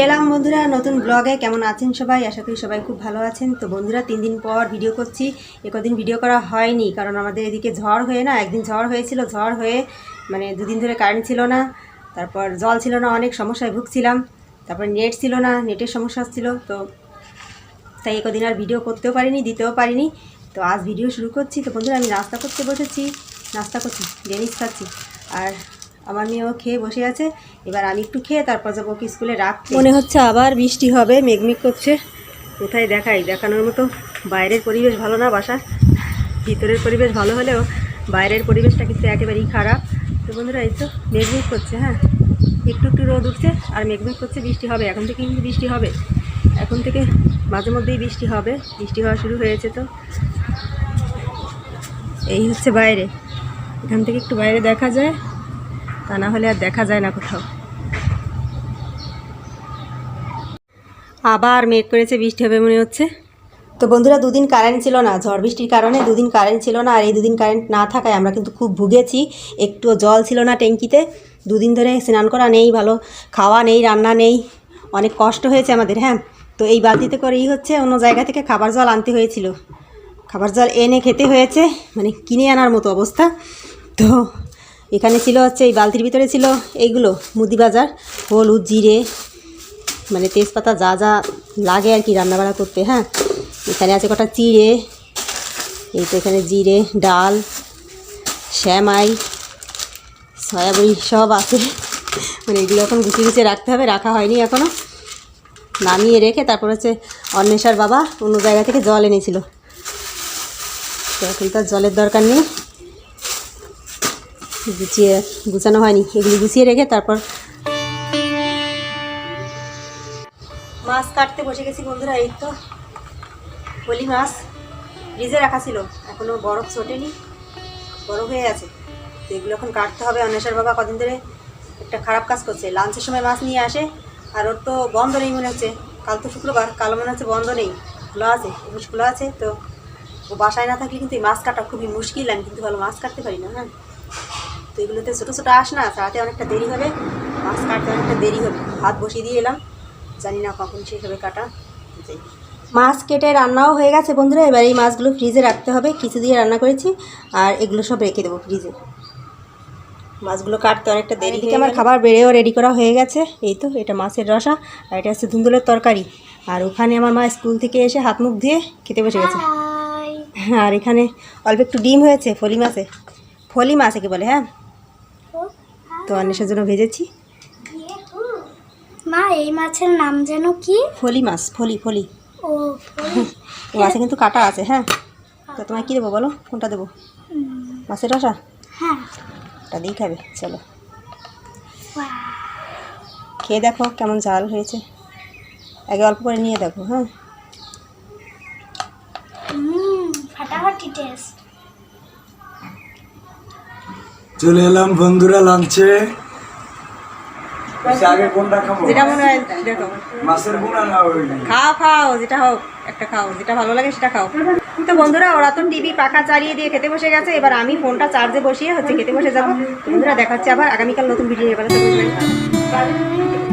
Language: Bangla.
এলাম বন্ধুরা, নতুন ব্লগে কেমন আছেন সবাই? আশা করি সবাই খুব ভালো আছেন। তো বন্ধুরা, তিন দিন পর ভিডিও করছি। একদিন ভিডিও করা হয়নি, কারণ আমাদের এদিকে ঝড় হয়ে না, একদিন ঝড় হয়েছিল, ঝড় হয়ে মানে দুদিন ধরে কারেন্ট ছিল না। তারপর জল ছিল না, অনেক সমস্যায় ভুগছিলাম। তারপর নেট ছিল না নেটের সমস্যা ছিল তো তাই একদিন আর ভিডিও করতেও পারিনি, দিতেও পারিনি। তো আজ ভিডিও শুরু করছি। তো বন্ধুরা, আমি নাস্তা করতে বসেছি। নাস্তা করছি ডেনিস খাচ্ছি। আর আমার মেয়েও খেয়ে বসে আছে। এবার আমি একটু খেয়ে তারপর যাব ওকে স্কুলে রাখতে। মনে হচ্ছে আবার বৃষ্টি হবে মেঘমেঘ করছে। কোথায় দেখাই? দেখানোর মতো বাইরের পরিবেশ ভালো না বাসা ভিতরের পরিবেশ ভালো হলেও বাইরের পরিবেশটা কিন্তু একেবারেই খারাপ। তো বন্ধুরা এই তো মেঘমেঘ করছে হ্যাঁ? একটু একটু রোদ উঠছে আর মেঘমেঘ করছে বৃষ্টি হবে। এখন থেকে কিন্তু বৃষ্টি হবে। এখন থেকে মাঝে মধ্যেই বৃষ্টি হবে। বৃষ্টি হওয়া শুরু হয়েছে তো। এই হচ্ছে বাইরে। এখান থেকে একটু বাইরে দেখা যায়। তা না হলে আর দেখা যায় না কোথাও। আবার মেঘ করেছে, বৃষ্টি হবে মনে হচ্ছে। তো বন্ধুরা, দুদিন কারেন্ট ছিল না। ঝড় বৃষ্টির কারণে দুদিন কারেন্ট ছিল না। আর এই দুদিন কারেন্ট না থাকায় আমরা কিন্তু খুব ভুগেছি। একটুও জল ছিল না ট্যাঙ্কিতে। দুদিন ধরে স্নান করা নেই, ভালো খাওয়া নেই, রান্না নেই। অনেক কষ্ট হয়েছে আমাদের হ্যাঁ? তো এই বালতিতে করেই হচ্ছে, অন্য জায়গা থেকে খাবার জল আনতে হয়েছিল। খাবার জল এনে খেতে হয়েছে মানে কিনে আনার মতো অবস্থা। তো এখানে ছিল হচ্ছে, এই বালতির ভিতরে ছিল এইগুলো, মুদি বাজার, হলুদ, জিরে মানে তেজপাতা যা যা লাগে আর কি রান্নাবাড়া করতে হ্যাঁ? এখানে আছে কটা চিড়ে, এই তো এখানে জিরে, ডাল, শ্যামাই সয়াবড়ি সব আছে। মানে এগুলো এখন গুছিয়ে গুছিয়ে রাখতে হবে, রাখা হয়নি এখনও নামিয়ে রেখে তারপর হচ্ছে অন্বেষার বাবা অন্য জায়গা থেকে জল এনেছিল। তো এখন তার জলের দরকার নেই। গুছিয়ে, গুছানো হয়নি। এগুলি গুছিয়ে রেখে তারপর মাছ কাটতে বসে গেছি বন্ধুরা, এই তো। পলি মাছ ফ্রিজে রাখা ছিল। এখনও বরফ ছোটেনি, বরফ হয়ে আছে তো এগুলো এখন কাটতে হবে। অন্বেষার বাবা কদিন ধরে একটা খারাপ কাজ করছে। লাঞ্চের সময় মাছ নিয়ে আসে, আর ওর তো বন্ধ নেই মনে হচ্ছে। কাল তো শুক্রবার, কাল মনে হচ্ছে বন্ধ নেই। খোলা আছে খোলা আছে, তো ও বাসায় না থাকলে কিন্তু এই মাছ কাটা খুবই মুশকিল। আমি কিন্তু ভালো মাছ কাটতে পারি না হ্যাঁ। তো এগুলোতে ছোটো ছোটো আস না তাতে অনেকটা দেরি হবে। মাছ কাটতে অনেকটা দেরি হবে। ভাত বসিয়ে দিয়ে এলাম। জানি না কখন শেষ হবে কাটা। মাছ কেটে রান্নাও হয়ে গেছে বন্ধুরা। এবার এই মাছগুলো ফ্রিজে রাখতে হবে। কিছু দিয়ে রান্না করেছি। আর এগুলো সব রেখে দেবো ফ্রিজে। মাছগুলো কাটতে অনেকটা দেরি। থেকে আমার খাবার বেড়েও রেডি করা হয়ে গেছে। এই তো এটা মাছের রসা। আর এটা হচ্ছে ধুন্দুলের তরকারি। আর ওখানে আমার মা স্কুল থেকে এসে হাত মুখ ধুয়ে খেতে বসে গেছে। আর এখানে অল্প একটু ডিম হয়েছে ফলি মাছে। ফলি মাছ একে বলে হ্যাঁ? তো অন্বেষের জন্য ভেজেছি। মা এই মাছের নাম যেন কি? ফলি মাছ ফলি ফলি। ও এই মাছে কিন্তু কাটা আছে হ্যাঁ? তো তোমায় কী দেবো বলো? কোনটা দেবো? মাছের রসা? হ্যাঁ। ওটা দিয়েই খাবে চলো। খেয়ে দেখো কেমন ঝাল হয়েছে। আগে অল্প করে নিয়ে দেখো হ্যাঁ? ফাটাফাটি টেস্ট। চলে এলাম বন্ধুরা লাঞ্চে আগে কোনটা খাব? যেটা মনে হয় মাছের গুণা না ওই? খাও খাও যেটা হোক একটা খাও। যেটা ভালো লাগে সেটা খাও। তো বন্ধুরা ওরা তো টিভি পাখা চালিয়ে দিয়ে খেতে বসে গেছে। এবার আমি ফোনটা চার্জে বসিয়ে হচ্ছে খেতে বসে যাব। বন্ধুরা দেখাচ্ছে আবার আগামীকাল নতুন ভিডিও।